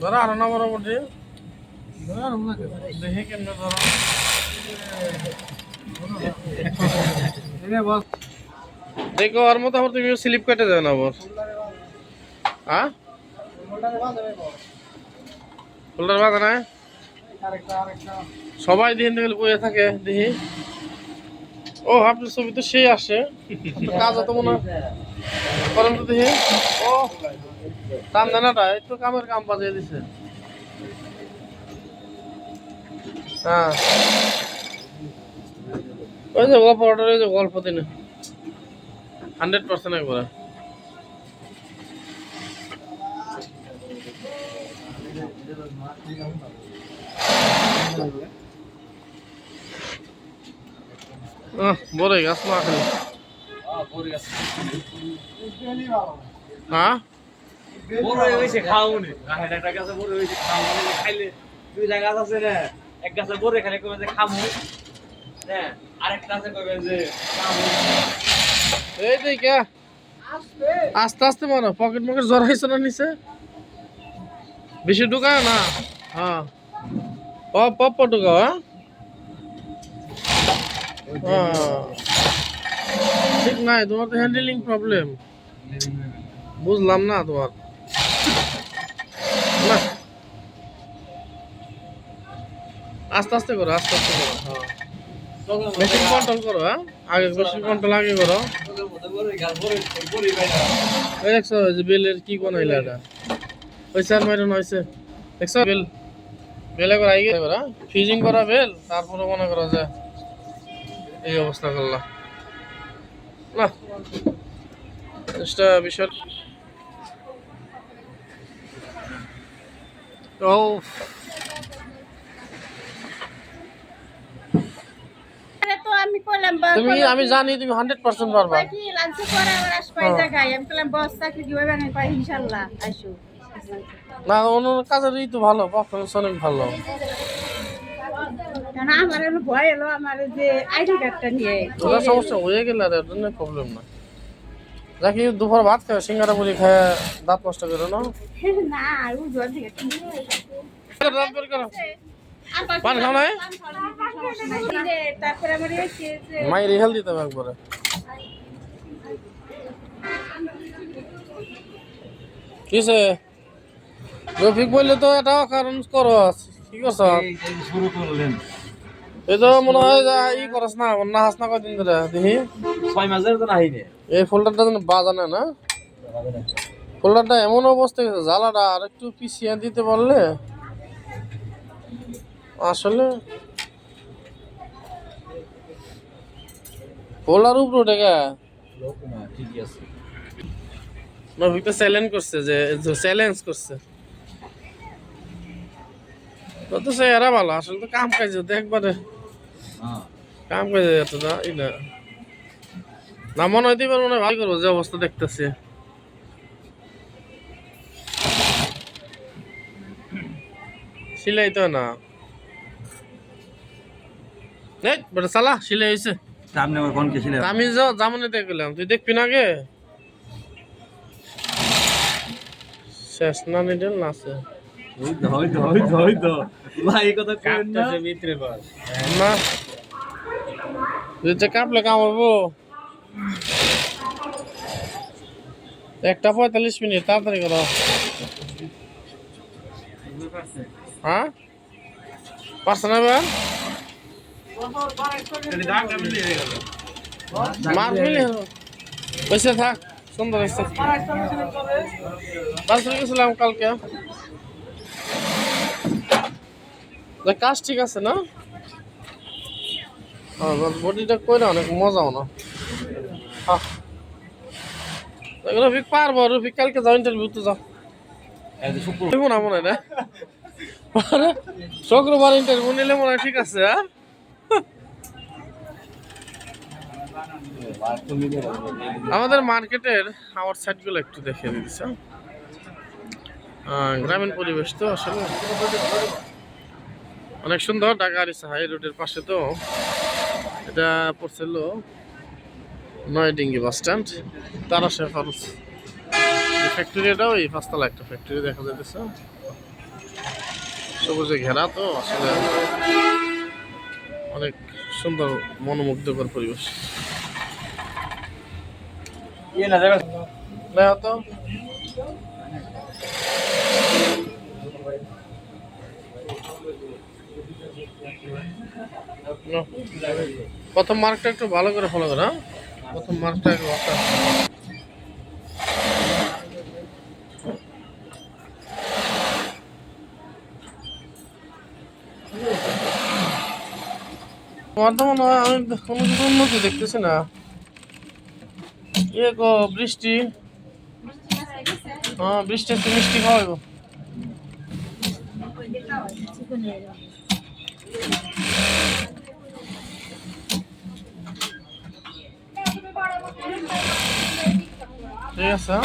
ধরো আরও না মোটামুটি। দেখি কেমনে ধরো। দেখো আর আমার তুমি স্লিপ কেটে যাবে না হ্যাঁ সবাই দিন বয়ে থাকে, দেখি। ও আপনার ছবি তো সেই আসে কাজ হতো মনে করেন তো দেখি। ও। কাম একটু কামের কাম বাজিয়ে দিছে। হ্যাঁ। ওই যে গল্প অর্ডার ওই যে গল্প দিনে। হান্ড্রেড পার্সেন্ট একবারে। বড় গাছ না হ্যাঁ? যে হ্যাঁ আস্তে আস্তে মারো, পকেট মকেট জ্বর হয়েছে না নিচে? বেশি ঢুকায় না? হ্যাঁ। পপ পপ ঢুকাও হ্যাঁ? হ্যাঁ। ঠিক নাই, তোমার তো হ্যান্ডেলিং প্রবলেম বুঝলাম না তোমার। না। আস্তে আস্তে করো, আস্তে আস্তে করো। হ্যাঁ বেশি কন্ট্রোল করো হ্যাঁ? আগে বেশি কন্ট্রোল আগে করো। দেখছ ওই যে বেলের কি কোন হইলা এটা? হয়েছে আর মাইরন হয়েছে দেখছ? বেল, বেলে করে আইগে করা ফিজিং করা বেল, তারপরে মনে করো যে এই অবস্থা করলাম না। জিনিসটা বিশাল ও আরে তো আমি কইলাম বা তুমি আমি জানি তুমি হান্ড্রেড পার্সেন্ট পারবা। হ্যাঁ। না কই ইনশাআল্লাহ আইসো অন্য কাজের ই তো ভালো পারফরমেন্স অনেক ভালো। আমার ভয় এলো আমার যে আইডি কার্ডটা নিয়ে। ওটা সমস্যা হয়ে গেলে আর প্রবলেম না যাকে দুপুর ভাত খায় সিঙ্গারা বলি খায় দাঁত নষ্ট করে না। পান খাও নাই? মায়ের দিতে হবে একবারে। কিসে? রফিক বললে তো এটাও কারণ করো কি করছ? শুরু করলেন। এই তো মনে হয় যে ই করস না না হাস না কদিন ধরে দেখি। ছয় মাসের তো নাহি নে এই ফোল্ডারটা যেন বাজানে না? ফোল্ডারটা এমন অবস্থা গেছে জ্বালাটা আর একটু পিছিয়ে দিতে পারলে আসলে ফোল্ডার উপরে উঠে গে। ঠিকই আছে নভিকটা চ্যালেঞ্জ করছে যে চ্যালেঞ্জ করছে। তো তো সে এরা ভালো আসলে তো কাম কাজ একবারে হ্যাঁ। কাম কাজে এত না। না মনে হইতে পারে মনে ভালো করব যে অবস্থা দেখতেছি। সিলাই তো না। এই বেটা সালা সিলাই হয়েছে সামনে আমার ফোন কে ছিল আমি যাও জামনে দেখলাম তুই দেখবি না শেষ না নিডেল না আছে। ওই তো ওই তো ওই তো ওই তো ভাই কথা কইন না। ভিতরে বল না। দুইটা কাপলে কামাবো একটা পঁয়তাল্লিশ মিনিট, তাড়াতাড়ি করো। হ্যাঁ? পারছে না এবার? মার মিলে পয়সা থাক, সুন্দর হয়েছে। বাসে গেছিলাম কালকে। কাজ ঠিক আছে না? বডিটা কইরা অনেক মজাও না। রফিক পারব, রফিক কালকে যাও ইন্টারভিউ তো যাও। শুক্রবার না মনে হয় না শুক্রবার ইন্টারভিউ নিলে মনে হয় ঠিক আছে হ্যাঁ? আমাদের মার্কেটের আওয়ার সাইডগুলো একটু দেখে দিচ্ছে গ্রামীণ পরিবেশ তো আসলে। অনেক সুন্দর ঢাকা আরিসা হাই রোডের পাশে তো। এটা পড়ছিল নয়ডিঙ্গি বাস স্ট্যান্ড তারা শেফারুস ফ্যাক্টরি এটাও এই পাঁচতলা একটা ফ্যাক্টরি দেখা যাইতেছে। সবুজে ঘেরা তো আসলে অনেক সুন্দর মনোমুগ্ধকর পরিবেশ। ইয়ে তো প্রথম মার্কটা একটু ভালো করে ফলো করো হ্যাঁ? প্রথম হয় আমি কোনো কিছু উন্নতি দেখতেছি না। ইয়ে গো, বৃষ্টি। হ্যাঁ বৃষ্টি একটু মিষ্টি খাওয়াইব చేస్తా